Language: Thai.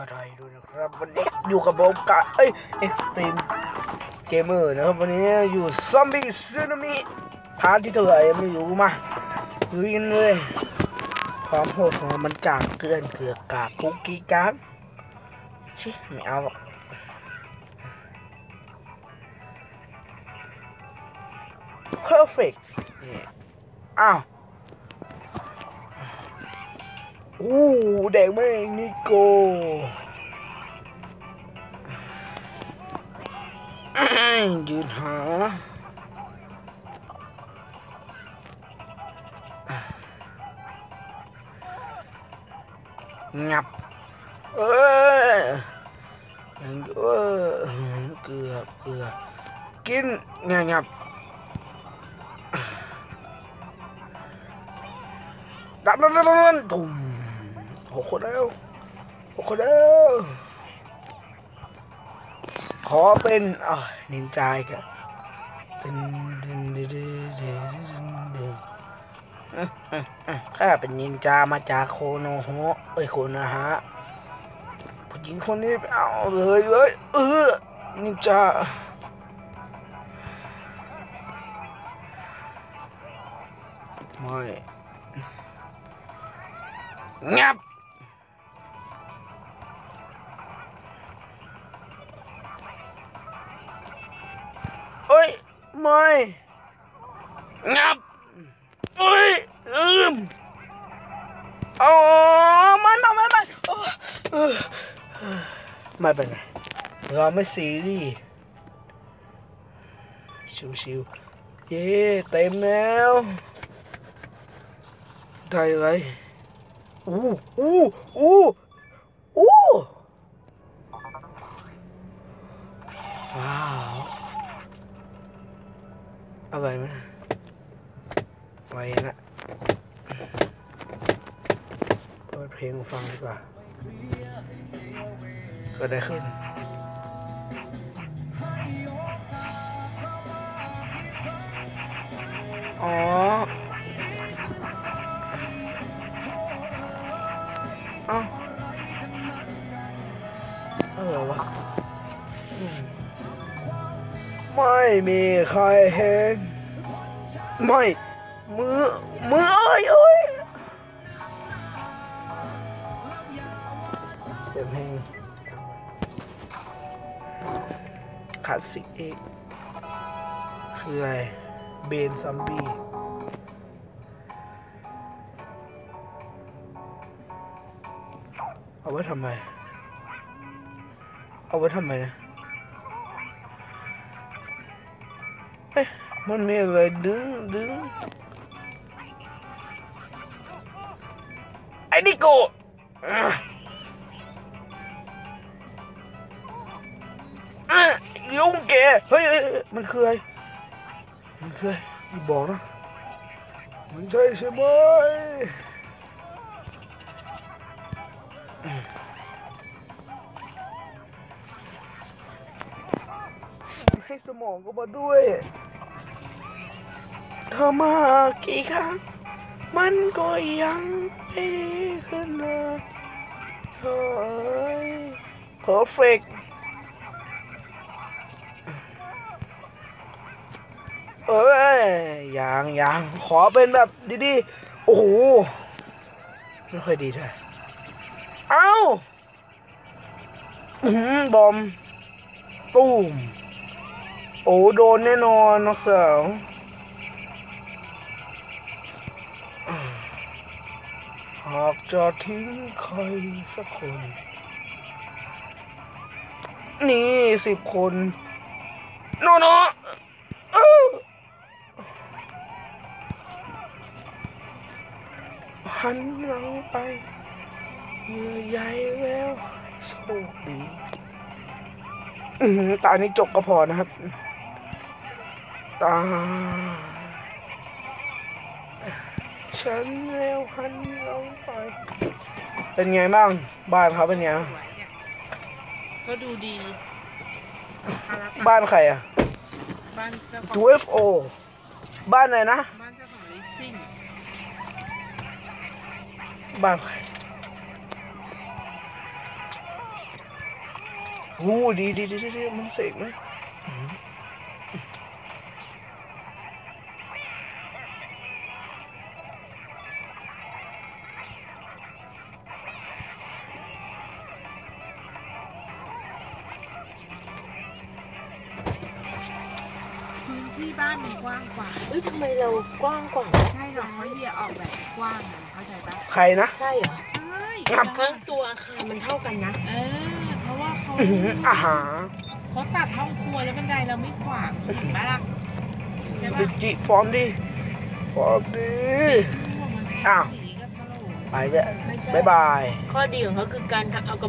อะไรด้วยนะครับวันนี้อยู่กับผมกะเอ้ยเอ็กซ์ตรีมเกมเมอร์นะครับวันนี้อยู่ซอมบี้ซึนามิพาร์ทที่เท่าไหร่ไม่รู้มาดูกันเลยความโหดของมันจางเกินเกือกกากกุ๊กกี้กางชิไม่เอาหรอก perfect นี่อ้าว อู้แดงแม่งนิโกยืนหางับ เอ้ยยังเออเกือบเกือบกินงับงับดับดับดับดับตุ่ม หกคนแล้วหกคนแล้ว ขอเป็นอะนินจายกันเป็นข้าเป็นนินจามาจากโคโนโฮะเอ้ยโคนะฮะผู้หญิงคนนี้ไปเอาเลยเลยเออนินจาไม่งับ ไม่งับเอ้ยอืมเอาไม่ไม่ไม่ไม่โอ้เออไม่เป็นไรเราไม่ซีรีส์ชิวๆเย้เต็มได้เลยอู้อู้อู้อู้ว้าวอะไรไหมนะไว้นะเปิดเพลงฟังดีกว่าเกิดอะไรขึ้นอ๋อ เอ้าอะไรวะอืม ไม่มีใครเห็นไม่มือมือเอ้ยเอ้ยเสียงเพลงคลาสสิกเอกคืออะไรเบนซอมบี้เอาไว้ทำไม เอาไว้ทำไมนะ มันมีอะไรดึงดึงไอ้นิโก้อะอะยุงแกเฮ้ยเฮ้ยมันคืออะไรมันคืออะไรอย่าบอกนะมันใช่ใช่ไหมให้สมองก็มาด้วย เธอมากี่ครั้ง มันก็ยังไม่ดีขึ้นเลยเฮ้ย perfect เอ้ยยังยังขอเป็นแบบดีๆ โอ้โห ไม่ค่อยดีเท่าไหร่เอ้าอื้อหือบอม ตูม โอ้โดนแน่นอนน้องสาว หากจะทิ้งใครสักคน นี่สิบคนโนโนเอ้อหันหลังไปเหยื่อใหญ่แล้วโชคดีตานี้จบก็พอนะครับ ตา ฉันแล้วหันเราไป เป็นไงบ้างบ้านเขาเป็นไง สวยเนี่ยก็ดูดีอาราตะบ้านใครอะ บ้านเจ้าของ UFO บ้านไหนนะ บ้านเจ้าของลิสซิ่งบ้านใครโอ้ดีดีดีดีดีมันเสกไหม บ้านมันกว้างกว่าเอ้ยทำไมเรากว้างกว่าใช่หรอกเพราะเฮียออกแบบกว้างนะเข้าใจปะใครนะ ใช่เหรอใช่ครับทั้งตัวอาคารมันเท่ากันนะเออเพราะว่าเขาอื้อหืออาหารเขาตัดห้องครัวแล้วบันไดเราไม่ขวางเห็นปะล่ะใช่ดิปะจิฟอร์มดีฟอร์มดีอ้าว สีก็ทะลุ ไปแล้วไม่ใช่ บ๊ายบาย ข้อดีของเขาคือการทำเอาก